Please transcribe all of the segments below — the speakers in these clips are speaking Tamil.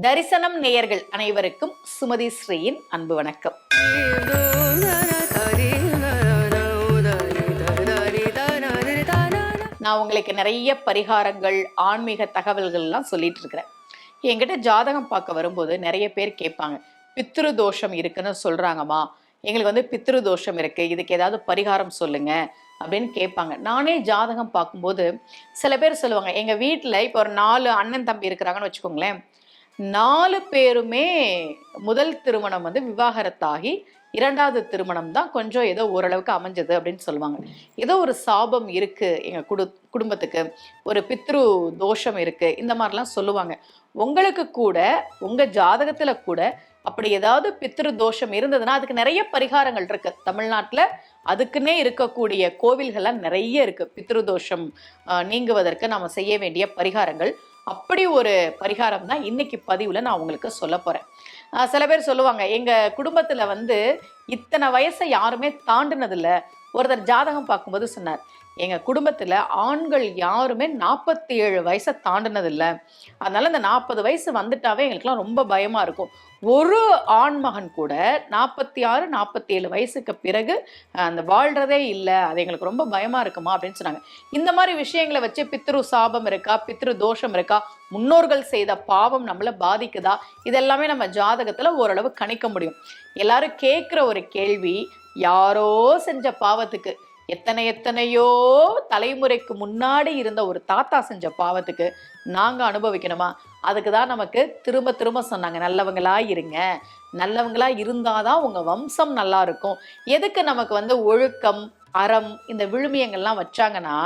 தரிசனம் நேயர்கள் அனைவருக்கும் சுமதி ஸ்ரீயின் அன்பு வணக்கம். நான் உங்களுக்கு நிறைய பரிகாரங்கள் ஆன்மீக தகவல்கள்லாம் சொல்லிட்டு இருக்கிறேன். என்கிட்ட ஜாதகம் பார்க்க வரும்போது நிறைய பேர் கேட்பாங்க பித்ரு தோஷம் இருக்குன்னு சொல்றாங்கம்மா. எங்களுக்கு வந்து பித்ரு தோஷம் இருக்கு. இதுக்கு ஏதாவது பரிகாரம் சொல்லுங்க. அப்படின்னு கேட்பாங்க. நானே ஜாதகம் பார்க்கும்போது சில பேர் சொல்லுவாங்க எங்க வீட்டில் இப்போ ஒரு நாலு அண்ணன் தம்பி இருக்கிறாங்கன்னு வச்சுக்கோங்களேன். நாலு பேருமே முதல் திருமணம் வந்து விவாகரத்தாகி இரண்டாவது திருமணம் தான் கொஞ்சம் ஏதோ ஓரளவுக்கு அமைஞ்சது அப்படின்னு சொல்லுவாங்க. ஏதோ ஒரு சாபம் இருக்கு எங்க குடு குடும்பத்துக்கு. ஒரு பித்ரு தோஷம் இருக்கு. இந்த மாதிரிலாம் சொல்லுவாங்க. உங்களுக்கு கூட உங்க ஜாதகத்துல கூட அப்படி ஏதாவது பித்ரு தோஷம் இருந்ததுன்னா அதுக்கு நிறைய பரிகாரங்கள் இருக்கு. தமிழ்நாட்டில் அதுக்குன்னே இருக்கக்கூடிய கோவில்கள்லாம் நிறைய இருக்கு. பித்ரு தோஷம் நீங்குவதற்கு நாம செய்ய வேண்டிய பரிகாரங்கள். அப்படி ஒரு பரிகாரம் தான் இன்னைக்கு பதிவுல நான் உங்களுக்கு சொல்ல போறேன். சில பேர் சொல்லுவாங்க எங்க குடும்பத்துல வந்து இத்தனை வயசை யாருமே தாண்டினதில்ல. ஒருத்தர் ஜாதகம் பார்க்கும்போது சொன்னார் எங்கள் குடும்பத்தில் ஆண்கள் யாருமே நாற்பத்தி ஏழு வயசை தாண்டினதில்லை. அதனால் இந்த நாற்பது வயசு வந்துட்டாவே எங்களுக்குலாம் ரொம்ப பயமாக இருக்கும். ஒரு ஆண்மகன் கூட நாற்பத்தி ஆறு நாற்பத்தி ஏழு வயசுக்கு பிறகு அந்த வாழ்கிறதே இல்லை. அது எங்களுக்கு ரொம்ப பயமாக இருக்குமா அப்படின்னு சொன்னாங்க. இந்த மாதிரி விஷயங்களை வச்சு பித்ரு சாபம் இருக்கா பித்ரு தோஷம் இருக்கா முன்னோர்கள் செய்த பாவம் நம்மளை பாதிக்குதா? இதெல்லாமே நம்ம ஜாதகத்தில் ஓரளவு கணிக்க முடியும். எல்லாரும் கேட்குற ஒரு கேள்வி யாரோ செஞ்ச பாவத்துக்கு எத்தனை எத்தனையோ தலைமுறைக்கு முன்னாடி இருந்த ஒரு தாத்தா செஞ்ச பாவத்துக்கு நாங்கள் அனுபவிக்கணுமா? அதுக்கு தான் நமக்கு திரும்ப திரும்ப சொன்னாங்க நல்லவங்களா இருங்க. நல்லவங்களா இருந்தாதான் உங்கள் வம்சம் நல்லா இருக்கும். எதுக்கு நமக்கு வந்து ஒழுக்கம் அறம் இந்த விழுமியங்கள்லாம் வச்சாங்கன்னா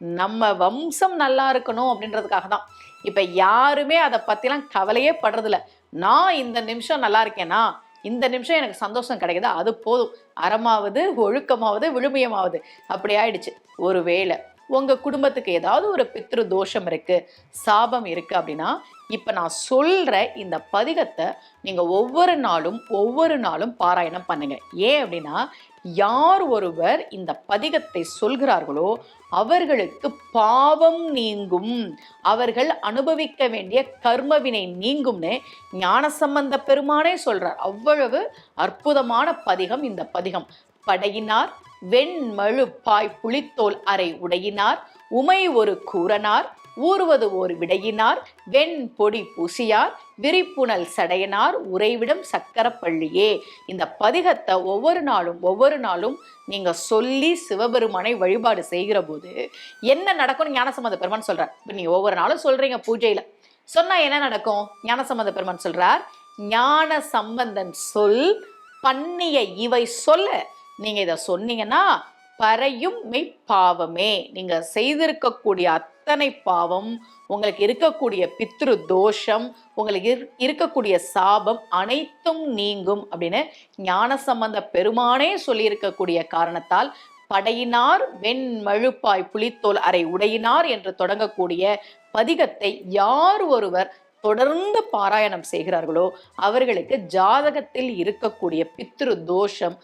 நம்ம வம்சம் நல்லா இருக்கணும் அப்படின்றதுக்காக தான். இப்போ யாருமே அதை பற்றிலாம் கவலையே படுறதில்ல. நான் இந்த நிமிஷம் நல்லா இருக்கேனா? இந்த நிமிஷம் எனக்கு சந்தோஷம் கிடைக்குதா அது போதும். அறமாவது ஒழுக்கமாவது விழுமியமாவது. அப்படி ஆயிடுச்சு. ஒருவேளை உங்கள் குடும்பத்துக்கு ஏதாவது ஒரு பித்ரு தோஷம் இருக்குது சாபம் இருக்குது அப்படின்னா இப்போ நான் சொல்கிற இந்த பதிகத்தை நீங்கள் ஒவ்வொரு நாளும் ஒவ்வொரு நாளும் பாராயணம் பண்ணுங்கள் ஏன் அப்படின்னா யார் ஒருவர் இந்த பதிகத்தை சொல்கிறார்களோ அவர்களுக்கு பாவம் நீங்கும். அவர்கள் அனுபவிக்க வேண்டிய கர்மவினை நீங்கும்னு ஞானசம்பந்த பெருமானே சொல்றார். அவ்வளவு அற்புதமான பதிகம் இந்த பதிகம். படையினார் வெண்மழு பாய் புளித்தோல் அறை உடையினார் உமை ஒரு கூறனார் ஊறுவது ஓர் விடையினார் வெண் பொடி பூசியார் விரிப்புணல் சடையனார் உறைவிடம் சக்கரப்பள்ளியே இந்த பதிகத்தை ஒவ்வொரு நாளும் ஒவ்வொரு நாளும் நீங்க சொல்லி சிவபெருமானை வழிபாடு செய்கிற போது என்ன நடக்கும்னு ஞானசம்பந்த பெருமான் சொல்றார். இப்ப நீ ஒவ்வொரு நாளும் சொல்றீங்க பூஜையில. சொன்னா என்ன நடக்கும்? ஞானசம்பந்த பெருமான் சொல்றார் ஞான சம்பந்தன் சொல் பண்ணிய இவை சொல்ல. நீங்க இதை சொன்னீங்கன்னா பறையும் மெய்ப்பாவமே. நீங்க செய்திருக்கக்கூடிய அத்தனை பாவம் உங்களுக்கு இருக்கக்கூடிய பித்ரு தோஷம் உங்களுக்கு இரு- இருக்கக்கூடிய சாபம் அனைத்தும் நீங்கும் அப்படின்னு ஞான சம்பந்த பெருமானே சொல்லியிருக்கக்கூடிய காரணத்தால் படையினார் வெண்மழுப்பாய் புலித்தோல் அறை உடையினார் என்று தொடங்கக்கூடிய பதிகத்தை யார் ஒருவர் தொடர்ந்து பாராயணம் செய்கிறார்களோ அவர்களுக்கு ஜாதகத்தில் இருக்கக்கூடிய பித்ரு தோஷம்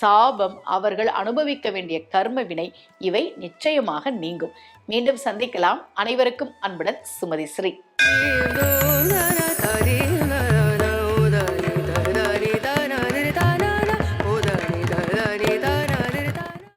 சாபம் அவர்கள் அனுபவிக்க வேண்டிய கர்ம வினை இவை நிச்சயமாக நீங்கும். மீண்டும் சந்திக்கலாம். அனைவருக்கும் அன்புடன் சுமதி ஸ்ரீ.